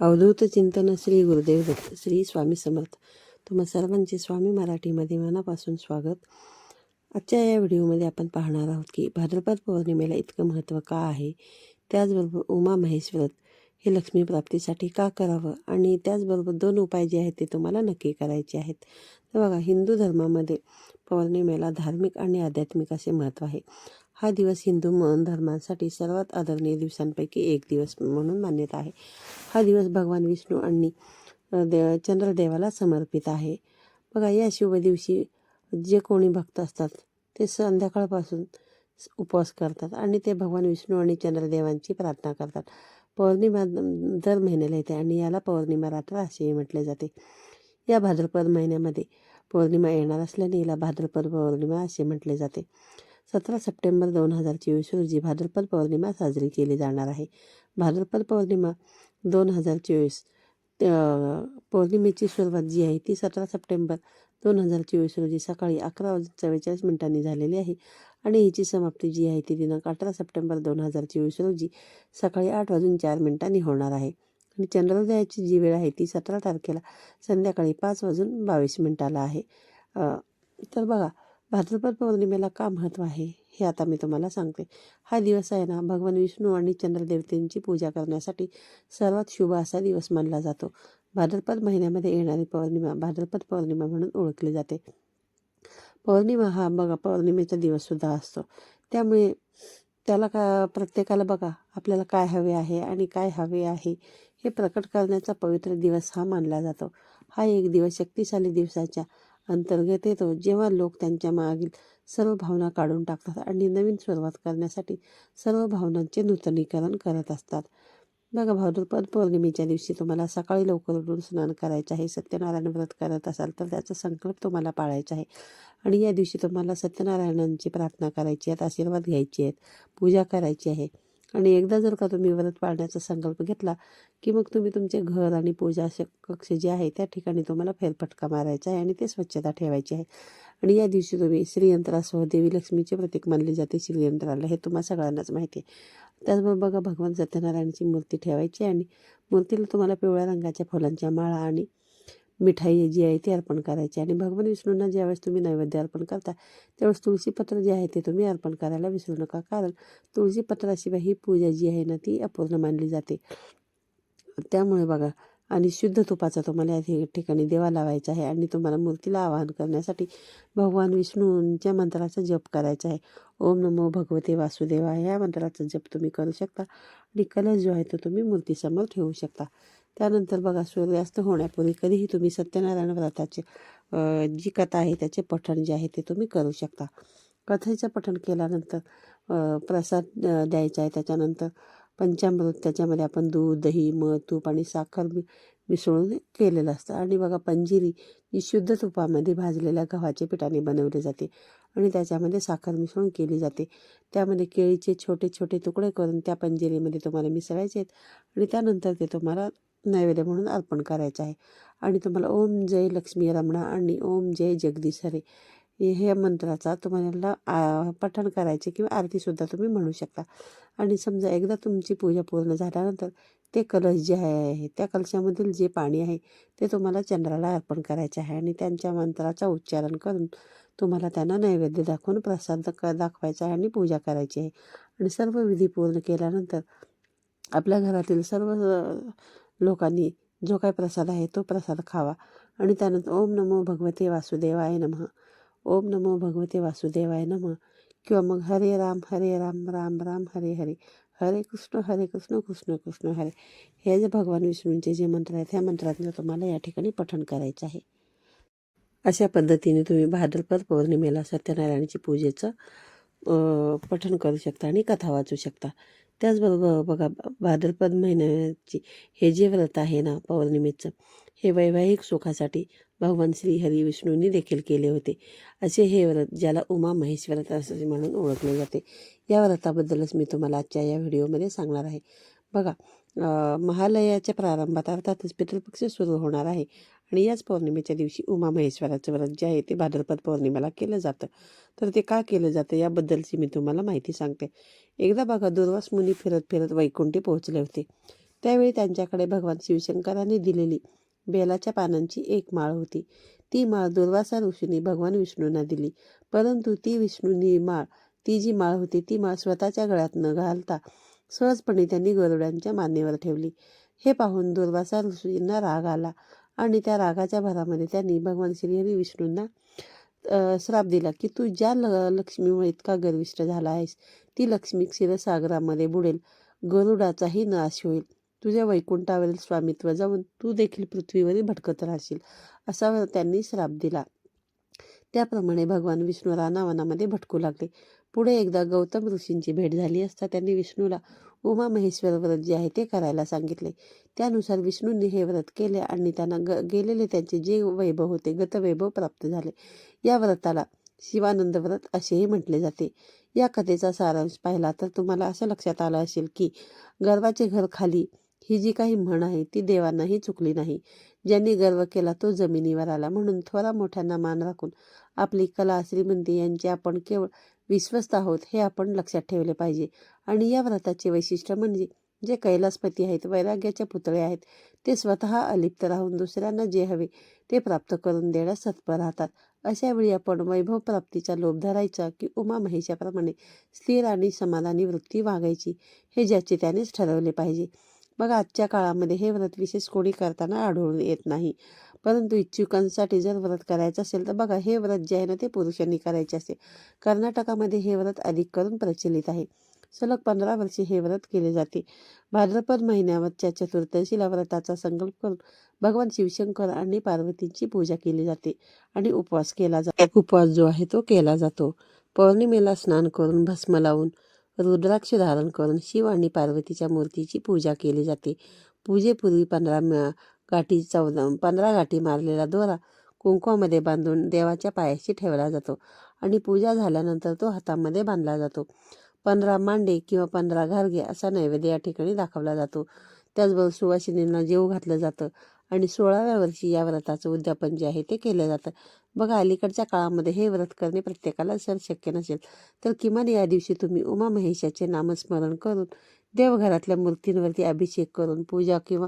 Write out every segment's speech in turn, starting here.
अवधूत चिंतन श्री गुरुदेव दत्त श्री स्वामी समर्थ. तुम्हा सर्वांचे स्वामी मराठीमध्ये मनापासून स्वागत. आजच्या या व्हिडिओमध्ये आपण पाहणार आहोत की भाद्रपद पौर्णिमेला इतकं महत्त्व का आहे? त्याचबरोबर उमा महेश व्रत हे लक्ष्मी प्राप्तीसाठी का करावं? आणि त्याचबरोबर दोन उपाय जे आहेत ते तुम्हाला नक्की करायचे आहेत. तर बघा हिंदू धर्मामध्ये पौर्णिमेला धार्मिक आणि आध्यात्मिक असे महत्त्व आहे. हा दिवस हिंदू मन सर्वात आदरणीय दिवसांपैकी एक दिवस म्हणून मान्यता आहे. हा दिवस भगवान विष्णू आणि दे चंद्रदेवाला समर्पित आहे. बघा या शुभ दिवशी जे कोणी भक्त असतात ते संध्याकाळपासून उपवास करतात आणि ते भगवान विष्णू आणि चंद्रदेवांची प्रार्थना करतात. पौर्णिमा दर महिन्याला येते आणि याला पौर्णिमा रात्र असेही म्हटले जाते. या भाद्रपद महिन्यामध्ये पौर्णिमा येणार असल्याने याला भाद्रपद पौर्णिमा असे म्हटले जाते. सतरा सप्टेंबर दोन हजार चोवीस रोजी भाद्रपद पौर्णिमा साजरी केली जाणार आहे. भाद्रपद पौर्णिमा दोन हजार चोवीस पौर्णिमेची सुरुवात जी आहे ती सतरा सप्टेंबर दोन हजार चोवीस रोजी सकाळी अकरा वाजून चव्वेचाळीस मिनिटांनी झालेली आहे आणि हिची समाप्ती जी आहे ती दिनांक अठरा सप्टेंबर दोन हजार चोवीस रोजी सकाळी आठ वाजून चार मिनिटांनी होणार आहे. आणि चंद्रोदयाची जी वेळ आहे ती सतरा तारखेला संध्याकाळी पाच वाजून बावीस मिनिटाला आहे. तर बघा भाद्रपद पौर्णिमेला का महत्त्व आहे हे आता मी तुम्हाला सांगते. हा दिवस आहे ना भगवान विष्णू आणि चंद्रदेवतेंची पूजा करण्यासाठी सर्वात शुभ असा दिवस मानला जातो. भाद्रपद महिन्यामध्ये येणारी पौर्णिमा भाद्रपद पौर्णिमा म्हणून ओळखली जाते. पौर्णिमा हा बघा पौर्णिमेचा दिवससुद्धा असतो. त्यामुळे त्याला का प्रत्येकाला बघा आपल्याला काय हवे आहे आणि काय हवे आहे हे प्रकट करण्याचा पवित्र दिवस हा मानला जातो. हा एक दिवस शक्तिशाली दिवसाच्या अंतर्गत येतो. जेव्हा लोक त्यांच्या मागील सर्व भावना काढून टाकतात आणि नवीन सुरुवात करण्यासाठी सर्व भावनांचे नूतनीकरण करत असतात. बघा भाद्रपद पौर्णिमेच्या दिवशी तुम्हाला सकाळी लवकर उठून स्नान करायचं आहे. सत्यनारायण व्रत करत असाल तर त्याचा संकल्प तुम्हाला पाळायचा आहे. आणि या दिवशी तुम्हाला सत्यनारायणांची प्रार्थना करायची आहेत आशीर्वाद घ्यायचे आहेत पूजा करायची आहे. आणि एकदा जर का तुम्ही व्रत पाळण्याचा संकल्प घेतला की मग तुम्ही तुमचे घर आणि पूजा कक्ष जे आहे त्या ठिकाणी तुम्हाला फेरफटका मारायचा आहे आणि ते स्वच्छता ठेवायची आहे. आणि या दिवशी तुम्ही श्रीयंत्रासह देवी लक्ष्मीचे प्रतीक मानले जाते श्रीयंत्राला. हे तुम्हाला सगळ्यांनाच माहिती आहे. त्याचबरोबर बघा भगवान सत्यनारायणाची मूर्ती ठेवायची आणि मूर्तीला तुम्हाला पिवळ्या रंगाच्या फुलांच्या माळा आणि मिठाई जी आहे ती अर्पण करायची. आणि भगवान विष्णूंना ज्यावेळेस तुम्ही नैवेद्य अर्पण करता त्यावेळेस तुळशीपत्र जे आहे ते तुम्ही अर्पण करायला विसरू नका. कारण तुळशीपत्राशिवाय ही पूजा जी आहे ना ती अपूर्ण मानली जाते. त्यामुळे बघा आणि शुद्ध तुपाचा तुम्हाला या ठिकाणी देवा लावायचा आहे आणि तुम्हाला मूर्तीला आवाहन करण्यासाठी भगवान विष्णूंच्या मंत्राचा जप करायचा आहे. ओम नमो भगवते वासुदेवा या मंत्राचा जप तुम्ही करू शकता. आणि कलश जो आहे तो तुम्ही मूर्तीसमोर ठेवू शकता. त्यानंतर बघा सूर्यास्त होण्यापूर्वी कधीही तुम्ही सत्यनारायण व्रताचे जी कथा आहे त्याचे पठण जे आहे ते तुम्ही करू शकता. कथेचं पठण केल्यानंतर प्रसाद द्यायचा आहे. त्याच्यानंतर पंचामृत त्याच्यामध्ये आपण दूध दही मध तूप आणि साखर मि मिसळून केलेलं असतं. आणि बघा पंजिरी ही शुद्ध तुपामध्ये भाजलेल्या गव्हाच्या पिठाने बनवली जाते आणि त्याच्यामध्ये साखर मिसळून केली जाते. त्यामध्ये केळीचे छोटे छोटे तुकडे करून त्या पंजिरीमध्ये तुम्हाला मिसळायचे आहेत आणि त्यानंतर ते तुम्हाला नैवेद्य म्हणून अर्पण करायचं आहे. आणि तुम्हाला ओम जय लक्ष्मी रमणा आणि ओम जय जगदीश हरे हे ह्या मंत्राचा तुम्हाला पठण करायचे किंवा आरतीसुद्धा तुम्ही म्हणू शकता. आणि समजा एकदा तुमची पूजा पूर्ण झाल्यानंतर ते कलश जे आहे त्या कलशामधील जे पाणी आहे ते तुम्हाला चंद्राला अर्पण करायचे आहे आणि त्यांच्या मंत्राचा उच्चारण करून तुम्हाला त्यांना नैवेद्य दाखवून प्रसाद क- दाखवायचा आहे आणि पूजा करायची आहे. आणि सर्व विधी पूर्ण केल्यानंतर आपल्या घरातील सर्व लोकांनी जो काय प्रसाद आहे तो प्रसाद खावा. आणि त्यानंतर ओम नमो भगवते वासुदेवाय नमः. ओम नमो भगवते वासुदेवाय नमः. किंवा मग हरे राम हरे राम राम राम हरे हरे. हरे कृष्ण हरे कृष्ण कृष्ण कृष्ण हरे. हे जे भगवान विष्णूंचे जे मंत्र आहेत ह्या मंत्रातलं तुम्हाला या ठिकाणी पठण करायचं आहे. अशा पद्धतीने तुम्ही भाद्रपद पौर्णिमेला सत्यनारायणाची पूजेचं पठण करू शकता आणि कथा वाचू शकता. त्याचबरोबर बघा भाद्रपद महिन्याची हे जे व्रत आहे ना पौर्णिमेचं हे वैवाहिक सुखासाठी भगवान श्री हरी विष्णूंनी देखील केले होते. असे हे व्रत ज्याला उमा महेश व्रत असे म्हणून ओळखले जाते. या व्रताबद्दलच मी तुम्हाला आजच्या या व्हिडिओमध्ये सांगणार आहे. बघा महालयाच्या प्रारंभात अर्थातच पितृपक्ष सुरू होणार आहे. आणि याच पौर्णिमेच्या दिवशी उमा महेश्वराचं व्रत जे आहे ते भाद्रपद पौर्णिमेला केलं जातं. तर ते का केलं जातं याबद्दलची मी तुम्हाला माहिती सांगते. एकदा बघा दुर्वास मुनी फिरत फिरत वैकुंठी पोहोचले होते. त्यावेळी त्यांच्याकडे भगवान शिवशंकरांनी दिलेली बेलाच्या पानांची एक माळ होती. ती माळ दुर्वासा ऋषींनी भगवान विष्णूंना दिली. परंतु ती विष्णूंनी माळ ती जी माळ होती ती माळ स्वतःच्या गळ्यात न घालता सहजपणे त्यांनी गरुड्यांच्या मानेवर ठेवली. हे पाहून दुर्वासा ऋषींना राग आला. आणि त्या रागाच्या भरामध्ये त्यांनी भगवान श्रीहरी विष्णूंना श्राप दिला की तू ज्या ल लक्ष्मीमुळे इतका गर्विष्ट झाला आहेस ती लक्ष्मी क्षीरसागरामध्ये बुडेल. गरुडाचाही नाश होईल. तुझ्या वैकुंठावरील स्वामित्व जाऊन तू देखील पृथ्वीवरील भटकत राहशील असा त्यांनी श्राप दिला. त्याप्रमाणे भगवान विष्णू रानावनामध्ये भटकू लागले. पुढे एकदा गौतम ऋषींची भेट झाली असता त्यांनी विष्णूला उमा महेश्वर व्रत जे आहे ते करायला सांगितले. त्यानुसार विष्णूंनी हे व्रत केले आणि त्यांना ग गेलेले त्यांचे जे वैभव होते गतवैभव प्राप्त झाले. या व्रताला शिवानंद व्रत असेही म्हटले जाते. या कथेचा सारांश पाहिला तर तुम्हाला असं लक्षात आलं असेल की गर्वाचे घर खाली ही जी काही म्हण आहे ती देवांनाही चुकली नाही. ज्यांनी गर्व केला तो जमिनीवर आला म्हणून थोरा मोठ्यांना मान राखून आपली कला श्रीमंती यांची आपण केवळ विश्वस्त आहोत हे आपण लक्षात ठेवले पाहिजे. आणि या व्रताचे वैशिष्ट्य म्हणजे जे कैलासपती आहेत वैराग्याचे पुतळे आहेत ते स्वतः अलिप्त राहून दुसऱ्यांना जे हवे ते प्राप्त करून देण्यास तत्पर राहतात. अशावेळी आपण वैभव प्राप्तीचा लोभ धरायचा की उमा महेशाप्रमाणे स्थिर आणि समाधानी वृत्ती वागायची हे ज्याचे त्यानेच ठरवले पाहिजे. बघा आजच्या काळामध्ये हे व्रत विशेष कोणी करताना आढळून येत नाही. परंतु इच्छुकांसाठी जर व्रत करायचं असेल तर बघा हे व्रत जे आहे ना ते पुरुषांनी करायचे असते. कर्नाटकामध्ये हे व्रत अधिक करून प्रचलित आहे. सलग पंधरा वर्षे हे व्रत केले जाते. भाद्रपद महिन्यावरच्या चतुर्दशीला व्रताचा संकल्प करून भगवान शिवशंकर आणि पार्वतींची पूजा केली जाते आणि उपवास केला जातो. उपवास जो आहे तो केला जातो. पौर्णिमेला स्नान करून भस्म लावून रुद्राक्ष धारण करून शिव आणि पार्वतीच्या मूर्तीची पूजा केली जाते. पूजेपूर्वी पंधरा म- गाठी चौदा पंधरा गाठी मारलेला दोरा कुंकवामध्ये बांधून देवाच्या पायाशी ठेवला जातो आणि पूजा झाल्यानंतर तो हातामध्ये बांधला जातो. पंधरा मांडे किंवा पंधरा घारगे असा नैवेद्य या ठिकाणी दाखवला जातो. त्याचबरोबर सुवासिनींना जेव घातलं जातं. आणि सोळाव्या वर्षी या व्रताचं उद्यापन जे आहे ते केलं जातं. बघा अलीकडच्या काळामध्ये हे व्रत करणे प्रत्येकाला जर शक्य नसेल तर किमान या दिवशी तुम्ही उमा महेशाचे नामस्मरण करून देवघरातल्या मूर्तींवरती अभिषेक करून पूजा किंवा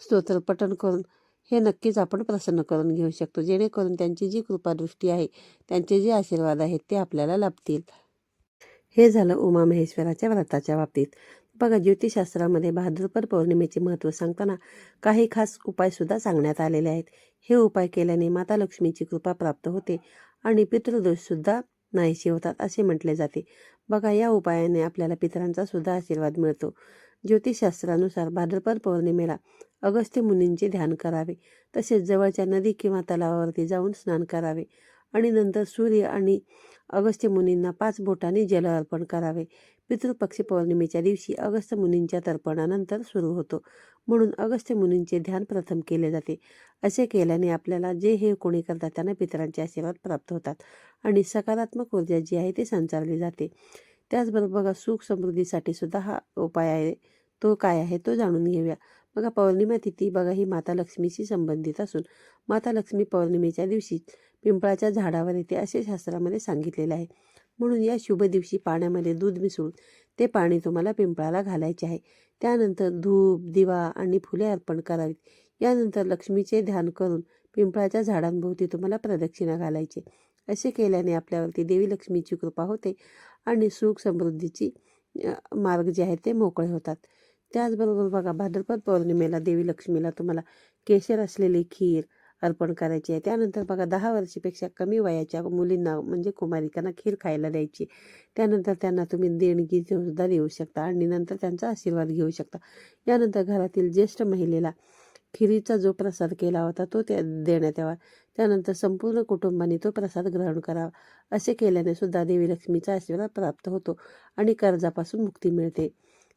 स्तोत्रपठण करून हे नक्कीच आपण प्रसन्न करून घेऊ शकतो. जेणेकरून त्यांची जी कृपादृष्टी आहे त्यांचे जे आशीर्वाद आहेत ते आपल्याला लाभतील. हे झालं उमा महेश्वराच्या व्रताच्या बाबतीत. बघा ज्योतिषशास्त्रामध्ये भाद्रपद पौर्णिमेचे महत्त्व सांगताना काही खास उपायसुद्धा सांगण्यात आलेले आहेत. हे उपाय केल्याने माता लक्ष्मीची कृपा प्राप्त होते आणि पितृदोषसुद्धा नाहीसे होतात असे म्हटले जाते. बघा या उपायाने आपल्याला पितरांचा सुद्धा आशीर्वाद मिळतो. ज्योतिषशास्त्रानुसार भाद्रपद पौर्णिमेला अगस्त्य मुनींचे ध्यान करावे तसेच जवळच्या नदी किंवा तलावावरती जाऊन स्नान करावे आणि नंतर सूर्य आणि अगस्त्य मुनींना पाच बोटांनी जल अर्पण करावे. पितृपक्षी पौर्णिमेच्या दिवशी अगस्त्य मुनींच्या तर्पणानंतर सुरू होतो. म्हणून अगस्त मुनींचे ध्यान प्रथम केले जाते. असे केल्याने आपल्याला जे हे कोणी करतात त्यांना पितरांचे आशीर्वाद प्राप्त होतात आणि सकारात्मक ऊर्जा जी आहे ती संचारली जाते. त्याचबरोबर बघा सुख समृद्धीसाठी सुद्धा हा उपाय आहे. तो काय आहे तो जाणून घेऊया. बघा पौर्णिमा तिथी बघा ही माता लक्ष्मीशी संबंधित असून माता लक्ष्मी पौर्णिमेच्या दिवशी पिंपळाच्या झाडावर येते असे शास्त्रामध्ये सांगितलेले आहे. म्हणून या शुभ दिवशी पाण्यामध्ये दूध मिसळून ते पाणी तुम्हाला पिंपळाला घालायचे आहे. त्यानंतर धूप दिवा आणि फुले अर्पण करावीत. यानंतर लक्ष्मीचे ध्यान करून पिंपळाच्या झाडांभोवती तुम्हाला प्रदक्षिणा घालायची. असे केल्याने आपल्यावरती देवी लक्ष्मीची कृपा होते आणि सुख समृद्धीची मार्ग जे आहेत ते मोकळे होतात. त्याचबरोबर बघा भाद्रपद पौर्णिमेला देवी लक्ष्मीला तुम्हाला केशर असलेली खीर अर्पण करायची आहे. त्यानंतर बघा दहा वर्षापेक्षा कमी वयाच्या मुलींना म्हणजे कुमारिकांना खीर खायला द्यायची. त्यानंतर त्यांना तुम्ही देणगी सुद्धा देऊ शकता आणि नंतर त्यांचा आशीर्वाद घेऊ शकता. यानंतर घरातील ज्येष्ठ महिलेला खिरीचा जो प्रसाद केला होता तो त्या देण्यात यावा. त्यानंतर संपूर्ण कुटुंबाने तो प्रसाद ग्रहण करावा. असे केल्याने सुद्धा देवी लक्ष्मीचा आशीर्वाद प्राप्त होतो आणि कर्जापासून मुक्ती मिळते.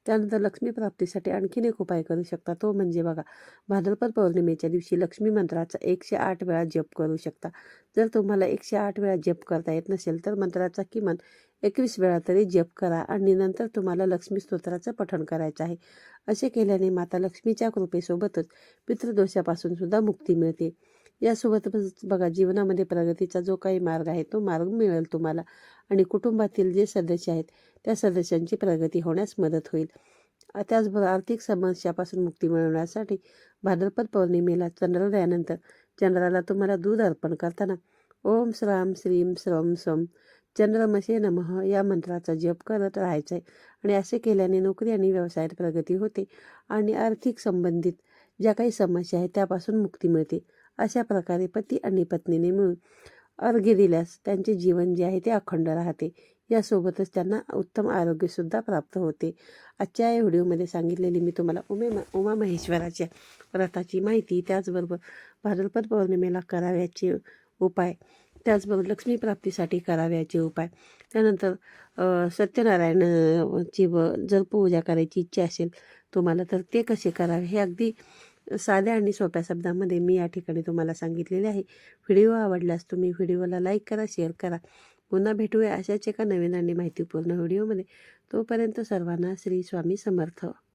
त्यानंतर लक्ष्मी प्राप्तीसाठी आणखीन एक उपाय करू शकता. तो म्हणजे बघा भाद्रपद पौर्णिमेच्या दिवशी लक्ष्मी मंत्राचा एकशे आठ वेळा जप करू शकता. जर तुम्हाला एकशे आठ वेळा जप करता येत नसेल तर मंत्राचा किमान एकवीस वेळा तरी जप करा आणि नंतर तुम्हाला लक्ष्मी स्तोत्राचं पठण करायचं आहे. असे केल्याने माता लक्ष्मीच्या कृपेसोबतच पितृदोषापासून सुद्धा मुक्ती मिळते. यासोबतच बघा जीवनामध्ये प्रगतीचा जो काही मार्ग आहे तो मार्ग मिळेल तुम्हाला. आणि कुटुंबातील जे सदस्य आहेत त्या सदस्यांची प्रगती होण्यास मदत होईल. त्याचबरोबर आर्थिक समस्यापासून मुक्ती मिळवण्यासाठी भाद्रपद पौर्णिमेला चंद्रोदयानंतर चंद्राला तुम्हाला दूध अर्पण करताना ओम श्राम श्रीम श्रम स्वम चंद्रमसे नमः या मंत्राचा जप करत राहायचं आहे आणि असे केल्याने नोकरी आणि व्यवसायात प्रगती होते आणि आर्थिक संबंधित ज्या काही समस्या आहेत त्यापासून मुक्ती मिळते. अशा प्रकारे पती आणि पत्नीने मिळून अर्घ्य दिल्यास त्यांचे जीवन जे आहे ते अखंड राहते. यासोबतच त्यांना उत्तम आरोग्यसुद्धा प्राप्त होते. आजच्या या व्हिडिओमध्ये सांगितलेली मी तुम्हाला उमे उमा महेश्वराच्या व्रताची माहिती त्याचबरोबर भाद्रपद पौर्णिमेला कराव्याचे उपाय त्याचबरोबर लक्ष्मी प्राप्तीसाठी कराव्याचे उपाय त्यानंतर सत्यनारायणची सत्यनारायणाची व जर पूजा करायची इच्छा असेल तुम्हाला तर ते कसे करावे हे अगदी साध्या आणि सोप्या शब्दामध्ये मी या ठिकाणी तुम्हाला सांगितलेले आहे. व्हिडिओ आवडल्यास तुम्ही व्हिडिओला लाईक करा शेअर करा. पुन्हा भेटूया अशाच एका नवीन आणि माहितीपूर्ण व्हिडिओमध्ये. तोपर्यंत सर्वांना श्री स्वामी समर्थ.